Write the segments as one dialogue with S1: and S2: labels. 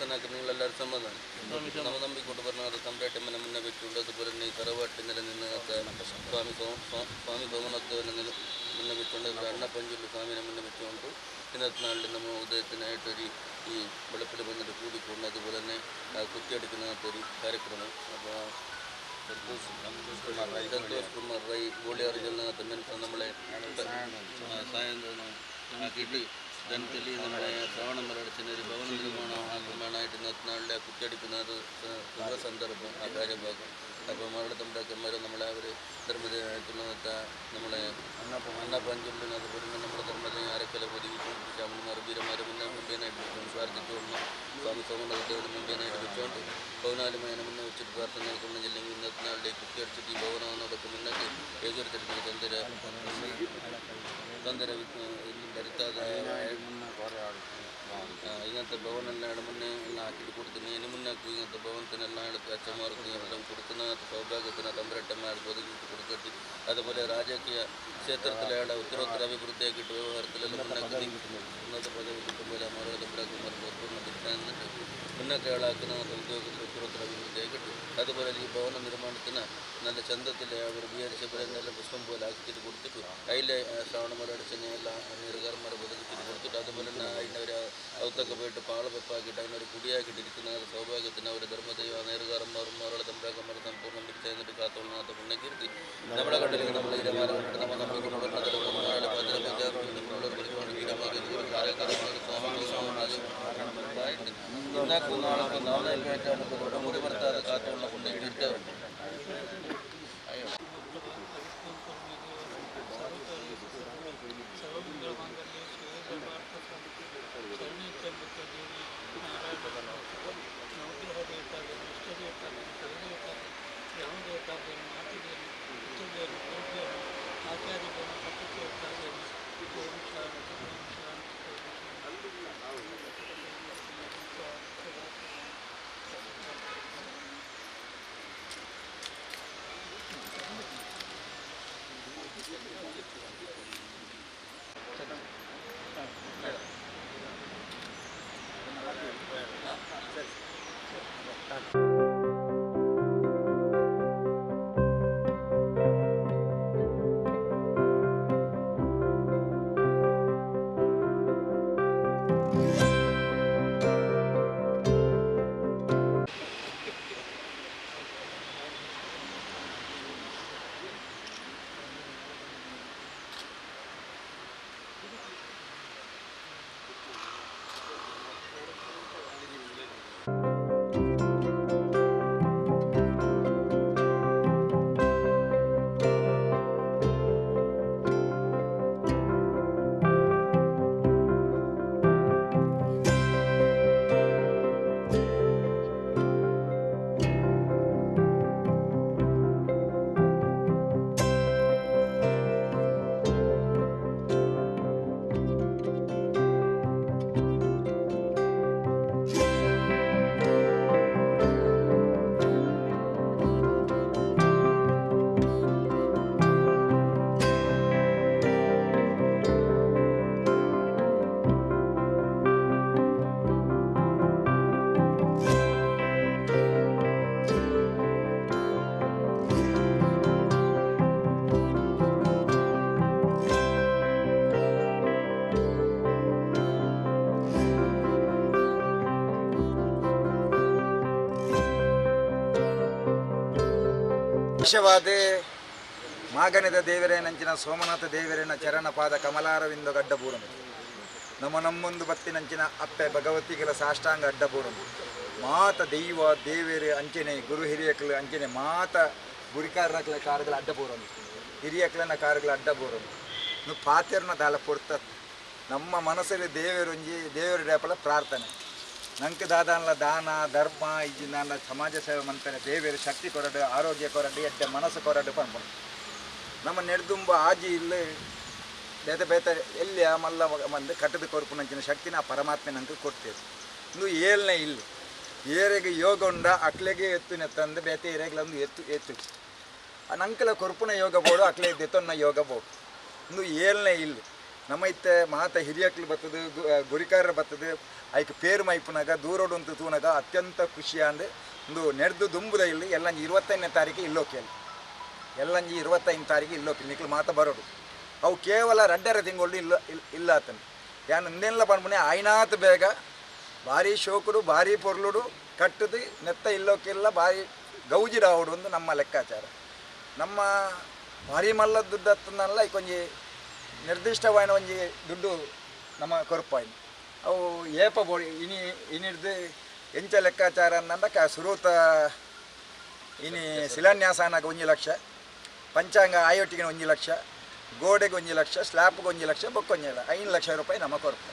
S1: ಪ್ರಾರ್ಥನಾಕ್ಕೆ എല്ലാവരും ಸಮಾಧಾನ ನಮ್ಮ ನಂಬಿಕೊಂಡು ಬರನಾದ ಸಂಬ್ರಾಟಮ್ಮನ മുന്നേ വെച്ചുകൊണ്ട് അതുപോലെ തന്നെ ഈ തറവാട്ടിനില നിന്ന് സ്വാമി സ്വാമി സോമനാഥവനെ നില മുന്നേ വെച്ചുകൊണ്ട് അണ്ണ പഞ്ചുള്ള സ്വാമിനെ മുന്നേ വെച്ചുകൊണ്ട് ഇന്നത്നാളിൽ നമ്മൾ ഉദയത്തിനായിട്ടൊരു ഈ വെളുപ്പിൽ വന്നിട്ട് കൂടിക്കൊണ്ട് അതുപോലെ തന്നെ കുത്തിയെടുക്കുന്നതൊരു കാര്യക്രമം. അപ്പോൾ സന്തോഷ് കുമാർ റൈ ഗോളിയറികളിനകത്ത് നമ്മളെ സായന്ത്രം കിട്ടി ധനത്തിൽ നമ്മുടെ ശ്രവണം മരടച്ചിന് ഒരു ഭവന നിർമ്മാണം നിർമ്മാണമായിട്ട് ഇന്നത്തെ നാളിലെ കുത്തിയടിക്കുന്നത് ശുഭ സന്ദർഭം ആ കാര്യഭാഗം അപ്പോൾ മകളുടെ തമ്പക്കന്മാർ നമ്മളെ അവർ ധർമ്മജനായിട്ടുള്ള നമ്മളെ അണ്ണപ്പഞ്ചുള്ളിന് അതുപോലെ തന്നെ നമ്മുടെ ധർമ്മജന അരക്കല പൊതുക്കിക്കൊണ്ട് ബ്രാഹ്മണന്മാർ വീരന്മാർ മുന്നേ മുമ്പേനായിട്ട് വെച്ചുകൊണ്ട് പ്രാർത്ഥിച്ചുകൊണ്ട് സ്വാമി സോമനദേവന് മുമ്പേനായിട്ട് വെച്ചുകൊണ്ട് പൗനാലുമേനെ മുന്നേ വെച്ചിട്ട് പ്രാർത്ഥന നടക്കുന്നില്ലെങ്കിൽ ഇന്നത്തെ നാളിലെ കുത്തിയടിച്ചിട്ട് ഈ ഭവനം ഭവനത്തോടൊക്കെ മുന്നേക്ക് ഏതൊരു തരത്തിൽ തന്തര തന്തിര വരുത്താതെ ഭവൻ ഇങ്ങനത്തെ ഭവനെല്ലാം മുന്നേ എല്ലാം ആക്കിയിട്ട് കൊടുത്തിന് ഇനി മുന്നേക്കും ഇങ്ങനത്തെ ഭവനത്തിനെല്ലാം എടുത്ത് അച്ഛന്മാർക്ക് എല്ലാം കൊടുക്കുന്ന സൗഭാഗ്യത്തിന് തമ്പരട്ടന്മാർക്ക് ഒതുക്കിയിട്ട് കൊടുക്കട്ടി അതുപോലെ രാജകീയ ക്ഷേത്രത്തിലെ ഉത്തരോത്തര അഭിവൃദ്ധിയാക്കിയിട്ട് വ്യവഹാരത്തിലെല്ലാം മുന്നേക്ക് ഇന്നത്തെ പദവി കിട്ടുമ്പോൾ അമ്മയുടെ തമ്പരാക്കന്മാർക്ക് ഉറപ്പുന്ന തിരിച്ചാന്നിട്ട് മുന്നൊക്കെ ആളാക്കുന്ന ഉത്തരോത്തര അഭിവൃദ്ധിയാക്കിയിട്ട് അതുപോലെ ഈ ഭവന നിർമ്മാണത്തിന് നല്ല ചന്തത്തിൽ അവർ വിചാരിച്ചവരെന്നെല്ലാം പുഷ്പം പോലെ ആക്കിയിട്ട് കൊടുത്തിട്ട്. അതിലെ ശ്രാവണമര അടിച്ചതിനെ എല്ലാ നീറുകാരന്മാരെ ഒതുക്കിയിട്ട് കൊടുത്തിട്ട്. അതുപോലെ തന്നെ അതിന്റെ ഒരു അകത്തൊക്കെ പോയിട്ട് പാള വെപ്പാക്കിയിട്ട് അതിനൊരു കുടിയാക്കിയിട്ടിരിക്കുന്ന സൗഭാഗ്യത്തിന് അവർ ധർമ്മദൈവ നേറുകാരന്മാരും അവരുടെ തമ്പ്രാക്കന്മാരും സമ്പൂർണം പിടിച്ചതിട്ട് കാത്തോളുന്ന പുണ്യകീർത്തി നമ്മുടെ കണ്ടിലേക്ക് നമ്മൾ time.
S2: ವಿಶವಾದ ಮಾಗನದ ದೇವರೇನಂಚಿನ ಸೋಮನಾಥ ದೇವರೇನ ಚರಣ ಪಾದ ಕಮಲಾರವಿಂದ ಗಡ್ಡಪೂರಂ ನಮ್ಮ ನಮ್ಮೊಂದು ಬತ್ತಿನಂಚಿನ ಅಪ್ಪೆ ಭಗವತಿಗಳ ಸಾಷ್ಟಾಂಗ ಅಡ್ಡಪೂರಂ ಮಾತ ದೈವ ದೇವರೇ ಅಂಚನೆ, ಗುರು ಹಿರಿಯಕ್ಲ ಅಂಚನೆ, ಮಾತ ಕಾರುಗಳ ಅಡ್ಡಪೂರಂ ಹಿರಿಯಕ್ಲನ ಕಾರುಗಳ ಅಡ್ಡಪೂರಂ ನು ಪಾತೆರ್ನ ದಾಲ ಪೊಡ್ತ ನಮ್ಮ ಮನಸ್ಸಲ್ಲಿ ದೇವರೊಂಜಿ, ದೇವರ ಪ್ರಾರ್ಥನೆ. ನಂಗೆ ದಾದ ದಾನ, ಧರ್ಮ, ಇಜ್ಜಿ ನಾನು ಸಮಾಜ ಸೇವೆ ಮಂತನೆ ದೇವಿಯರು ಶಕ್ತಿ ಕೊರಡು, ಆರೋಗ್ಯ ಕೊರಡು ಎಡ್ಡೆ ಮನಸ್ಸು ಕೊರಡು ಪಂಪ ನಮ್ಮ ನೆಡ್ದುಂಬ ಆಜಿ ಇಲ್ಲಿ, ಬೇತೆ ಬೇತೆ ಎಲ್ಲಿ ಮಲ್ಲ ಮಂದು ಕಟ್ಟದ ಕೊರಪು ನಂಚಿನ ಶಕ್ತಿನ ಆ ಪರಮಾತ್ಮೆ ನಂಗೆ ಕೊಡ್ತೇವೆ. ಇನ್ನು ಏಳ್ನೇ ಇಲ್ಲಿ. ಏರೆಗೆ ಯೋಗ ಉಂಡ ಅಕ್ಲೆಗೆ ಎತ್ತುನೆ ತಂದು, ಬೇತೆ ಏರೆಗ್ಲಂದು ಎತ್ತು ಎತ್ತು. ಆ ನಂಕಲ ಕೊರ್ಪುನ ಯೋಗ ಬೋಡು, ಅಕ್ಲೆ ದೆತ್ತೊನ್ನ ಯೋಗ ಬೋಡು. ಇನ್ನು ಏಳ್ನೇ ಇಲ್ಲಿ. ನಮ್ಮ ಇತ್ತೆ ಮಾತ ಹಿರಿಯಕ್ಲು ಬರ್ತದೆ ಗುರಿಕಾರರ ಬರ್ತದೆ. ಐಕ್ ಪೇರು ಮೈಪುನಾಗ ದೂರೋಡು ಅಂತ ತೂನಾಗ ಅತ್ಯಂತ ಖುಷಿ ಅಂದು, ಒಂದು ನೆಡ್ದು ದುಂಬುದ ಇಲ್ಲಿ ಎಲ್ಲಂಜಿ ಇರುವತ್ತೈದನೇ ತಾರೀಕು ಇಲ್ಲೋಕೆಯಲ್ಲಿ ಎಲ್ಲಂಜಿ ಇರುವತ್ತೈದು ತಾರೀಕು ಇಲ್ಲೋಕೆ ನಿಕ್ಲು ಮಾತ ಬರೋಡು ಅವು ಕೇವಲ ರಡ್ಡರ ತಿಂಗಳು ಇಲ್ಲ ಇಲ್ಲ ಆತನು ಯಾನ್ ಇಂದೆಲ್ಲ ಪನ್ಮನೆ ಆಯ್ನಾತ್ ಬೇಗ, ಭಾರಿ ಶೋಕುಡು, ಭಾರಿ ಪೊರ್ಲುಡು, ಕಟ್ಟದು, ನೆತ್ತ ಇಲ್ಲೋಕಿಲ್ಲ ಭಾರಿ ಗೌಜಿ ಅಂದು ನಮ್ಮ ಲೆಕ್ಕಾಚಾರ. ನಮ್ಮ ಭಾರಿ ಮಲ್ಲ ದುಡ್ಡು ಹತ್ತನಲ್ಲ ಈ ಕೊಂಜಿ ನಿರ್ದಿಷ್ಟವಾದ ಒಂಜಿ ದುಡ್ಡು ನಮ್ಮ ಕೊರಪಾಯಿನ ಅವು ಏಪ ಬೋಡಿ ಇನಿ, ಇನಿಡ್ದು ಎಂಚ ಲೆಕ್ಕಾಚಾರ ಅನ್ನಂದಕ ಸುರೂತ ಇನಿ ಶಿಲಾನ್ಯಾಸನಾಗ ಒಂಜಿ ಲಕ್ಷ, ಪಂಚಾಂಗ ಆಯೋಟಿಗೆ ಒಂಜಿ ಲಕ್ಷ, ಗೋಡೆಗೆ ಒಂಜಿ ಲಕ್ಷ ಸ್ಲ್ಯಾಬ್ಗೆ ಒಂಜಿ ಲಕ್ಷ ಬೊಕ್ಕೊಂಜಿಲ್ಲ ಐದು ಲಕ್ಷ ರೂಪಾಯಿ ನಮ್ಮ ಕೊರಪು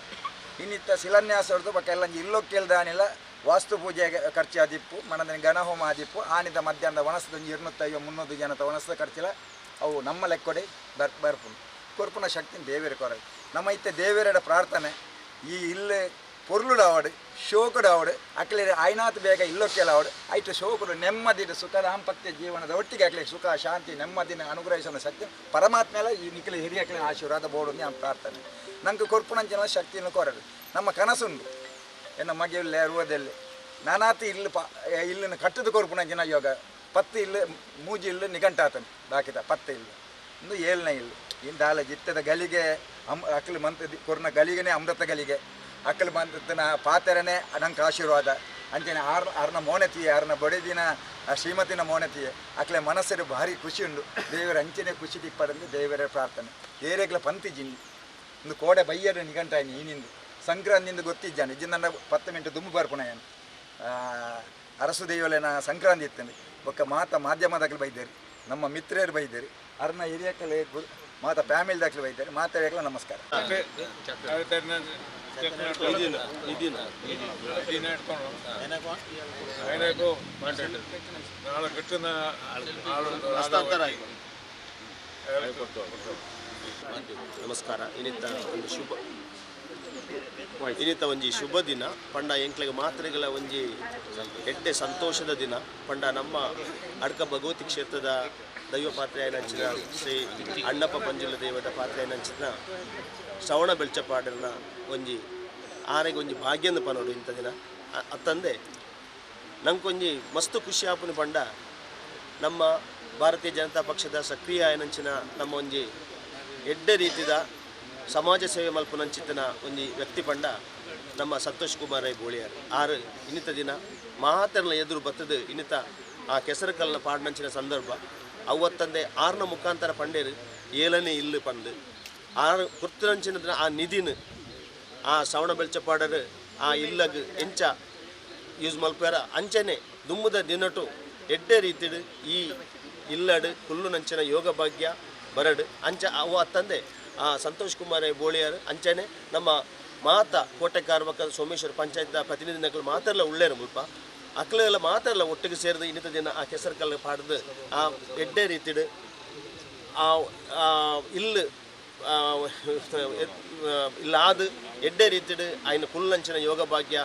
S2: ಇನ್ನಿತ್ತ ಶಿಲಾನ್ಯಾಸ ಹೊಡೆದು ಬಕ್ಕ ಎಲ್ಲ ಇಲ್ಲೋ ಕೇಳ್ದಾನಿಲ್ಲ ವಾಸ್ತು ಪೂಜೆಗೆ ಖರ್ಚು ಆದಿಪ್ಪು ಮನದಿನ ಗಣಹೋಮ ಆದಿಪ್ಪು ಆನಿದ ಮಧ್ಯಾಹ್ನದ ಒಣಸದ ಒಂದು ಇರುನೂತ್ತೈವ ಮುನ್ನೂರು ಜನದ ಒಣಸದ ಖರ್ಚಿಲ್ಲ, ಅವು ನಮ್ಮ ಲೆಕ್ಕೊಡೆ ಬರ್ ಬರ್ಪುಂಡು ಶಕ್ತಿ ದೇವೇರ ಕೊರ ನಮ್ಮ ಇತ್ತೆ ದೇವೇರಡ ಪ್ರಾರ್ಥನೆ, ಈ ಇಲ್ಲೇ ಪೊರ್ಲುಡಾವಡು ಶೋಕುಡಾವಡು ಅಕ್ಲೆ ಆಯ್ನಾತ್ ಬೇಗ ಇಲ್ಲೊಕ್ಕೆಲಾವಡು ಐಟು ಶೋಕುಡು ನೆಮ್ಮದಿದ ಸುಖ ದಾಂಪತ್ಯ ಜೀವನದ ಒಟ್ಟಿಗೆ ಅಕ್ಲೆ ಸುಖ, ಶಾಂತಿ, ನೆಮ್ಮದಿನ ಅನುಗ್ರಹಿಸೋಣ ಶಕ್ತಿ. ಪರಮಾತ್ಮೆಲ ಈ ನಿಖಿಲ ಹಿರಿಯಕ್ಲಿನ ಆಶೀರ್ವಾದ ಬೋಡು ನಾನು ಪ್ರಾರ್ಥನೆ. ನಂಗೆ ಕೊರ್ಪುನಂಚಿನ ಶಕ್ತಿಯನ್ನು ಕೊರಡು ನಮ್ಮ ಕನಸುಂಡು ಎನ್ನ ಮಗಿಲ್ಲೆ ಅರುವದಲ್ಲಿ ನಾನಾತಿ ಇಲ್ಲಿ ಪ ಇಲ್ಲಿನ ಕಟ್ಟದ ಕೊರ್ಪುನಂಚಿನ ಯೋಗ. ಪತ್ತು ಇಲ್ಲಿ, ಮೂಜಿ ಇಲ್ಲಿ ನಿಘಂಟಾತನು. ಬಾಕಿದ ಪತ್ತೆ ಇಲ್ಲಿ. ಒಂದು ಏಳ್ನ ಇಲ್ಲಿ. ಇಂದ ಅಲ್ಲ ಜಿತ್ತದ ಗಲಿಗೆ, ಅಮ್ ಅಕ್ಕಲು ಮಂತ ಕೊರ್ನ ಗಲಿಗೆನೆ ಅಮೃತ ಗಲಿಗೆ. ಅಕ್ಕಲು ಮಂತನ ಪಾತೆರನೆ ನಂಗೆ ಆಶೀರ್ವಾದ. ಅಂಚನೆ ಆರ್ ಆರ್ನ ಮೋನತಿಯೇ, ಆರ್ನ ಬಡಿದಿನ ಶ್ರೀಮತಿನ ಮೋನತಿಯೇ. ಅಕ್ಲೆ ಮನಸ್ಸರು ಭಾರಿ ಖುಷಿ ಉಂಡು. ದೇವರ ಅಂಚನೆ ಖುಷಿ ತಿಪ್ಪದಂದು ದೇವರ ಪ್ರಾರ್ಥನೆ. ಏರೆಗ್ಲ ಪಂತಿ ಜಿನ್ನಿ. ಒಂದು ಕೋಡೆ ಬೈಯರು ನಿಘಂಟಾಯ್ನಿ ಈನಿಂದು. ಸಂಕ್ರಾಂತಿಯಿಂದ ಗೊತ್ತಿದ್ದಾನೆ ಇಜ್ಜಿ ನನ್ನ ಪತ್ತು ಮಿಂಟು ದುಂಬು ಬರ್ಪುಣಯನ್. ಅರಸು ದೇವಲೆನ ಸಂಕ್ರಾಂತಿ ಇತ್ತಂದು. ಒಕ್ಕ ಮಾತ ಮಾಧ್ಯಮದಾಗಲು ಬೈದೇರಿ. ನಮ್ಮ ಮಿತ್ರರು ಬೈದೇರಿ. ಅರ್ನ ಹಿರಿಯ ಕಲೆ ಮಾತ ಫ್ಯಾಮಿಲಿ ದಾಖಲೆ ಬೈತಾರೆ. ಮಾತಾಡಕ್ಲ ನಮಸ್ಕಾರ.
S3: ನಮಸ್ಕಾರ. ಇನ್ನಿತ್ತ ಒಂದು ಶುಭ ಇನ್ನಿತ್ತ ಒಂಜಿ ಶುಭ ದಿನ. ಪಂಡ ಎಂಕ್ಲೆಗೆ ಮಾತ್ರೆಗಳ ಒಂಜಿ ಎಡ್ಡೆ ಸಂತೋಷದ ದಿನ. ಪಂಡ ನಮ್ಮ ಅಡ್ಕ ಭಗವತಿ ಕ್ಷೇತ್ರದ ದೈವ ಪಾತ್ರೆಯನಂಚಿನ ಶ್ರೀ ಅಣ್ಣಪ್ಪ ಪಂಜುಲ ದೇವದ ಪಾತ್ರೆಯನಂಚಿನ ಶ್ರವಣ ಬೆಳ್ಚಪಾಡನ ಒಂಜಿ ಆರೆಗೆ ಒಂಜಿ ಭಾಗ್ಯಂದು ಪನೋಡು ಇಂಥ ದಿನ. ಅತ್ತಂದೆ ನಂಗೊಂಜಿ ಮಸ್ತು ಖುಷಿ ಆಪುನ ಪಂಡ ನಮ್ಮ ಭಾರತೀಯ ಜನತಾ ಪಕ್ಷದ ಸಕ್ರಿಯ ಆಯನಂಚಿನ ನಮ್ಮ ಒಂಜಿ ಎಡ್ಡೆ ರೀತಿದ ಸಮಾಜ ಸೇವೆ ಮಲ್ಪುನಂಚಿತ್ತಿನ ಒಂಜಿ ವ್ಯಕ್ತಿ ಪಂಡ ನಮ್ಮ ಸಂತೋಷ್ ಕುಮಾರ್ ರೈ ಬೋಳಿಯಾರ್. ಆರು ಇನ್ನಿತ ದಿನ ಮಹಾತೆರಲ ಎದುರು ಬತ್ತದು ಇನ್ನಿತ ಆ ಕೆಸರು ಕೆಸರುಕಲ್ನ ಪಾಡ್ನಂಚಿನ ಸಂದರ್ಭ. ಅವತ್ತಂದೆ ಆರ್ನ ಮುಖಾಂತರ ಪಂಡೇರು ಏಳನೇ ಇಲ್ಲ ಪಂದು. ಆರ್ ಕುರ್ತನಂಚಿನ ಆ ನಿಧಿನ, ಆ ಶ್ರವಣ ಬೆಳ್ಚಪಾಡರು ಆ ಇಲ್ಲಗ್ ಎಂಚ, ಯೂಸ್ ಮಲ್ಪೇರ ಅಂಚನೆ, ದುಮ್ಮದ ದಿನಟು, ಎಡ್ಡೆ ರೀತಿಡು, ಈ ಇಲ್ಲಡು, ಕುಲ್ಲು ನಂಚಿನ ಯೋಗ ಭಾಗ್ಯ, ಬರಡು, ಅಂಚ ಅವು ಅತ್ತಂದೆ ಆ ಸಂತೋಷ್ ಕುಮಾರ್ ಬೋಳಿಯರು, ಅಂಚನೆ, ನಮ್ಮ ಮಾತ ಕೋಟೆ ಕಾರ್ಮಕ ಸೋಮೇಶ್ವರ ಪಂಚಾಯತ್ ಪ್ರತಿನಿಧಿಗಳು ಮಾತ್ರ ಉಳ್ಳೇರು ಮುಲ್ಪ. ಅಕ್ಲೆಲ್ಲ ಅಲ್ಲ, ಒಟ್ಟಿಗೆ ಸೇರಿದು ಇನ್ನಿತ ದಿನ ಆ ಕೆಸರು ಕಲ್ಲು ಪಾಡ್ದು ಆ ಎಡ್ಡೆ ರೀತಿಡು ಆ ಇಲ್ಲು ಇಲ್ಲಾದ ಎಡ್ಡೆ ರೀತಿಡು ಆಯ್ನ ಕುಲ್ಲಂಚಿನ ಯೋಗ ಭಾಗ್ಯ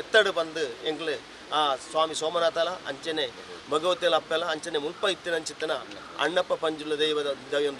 S3: ಎತ್ತಡು ಬಂದು ಎಂಗ್ಲು ಆ ಸ್ವಾಮಿ ಸೋಮನಾಥಲ, ಅಂಚನೆ ಭಗವತಿಯಲ ಅಪ್ಪೆಲ ಅಂಚನೆ ಮುಲ್ಪ ಇತ್ತಿನ ಅಂಚಿತ್ತನ ಅಣ್ಣಪ್ಪ ಪಂಜುಲ ದೈವದ ದೈವ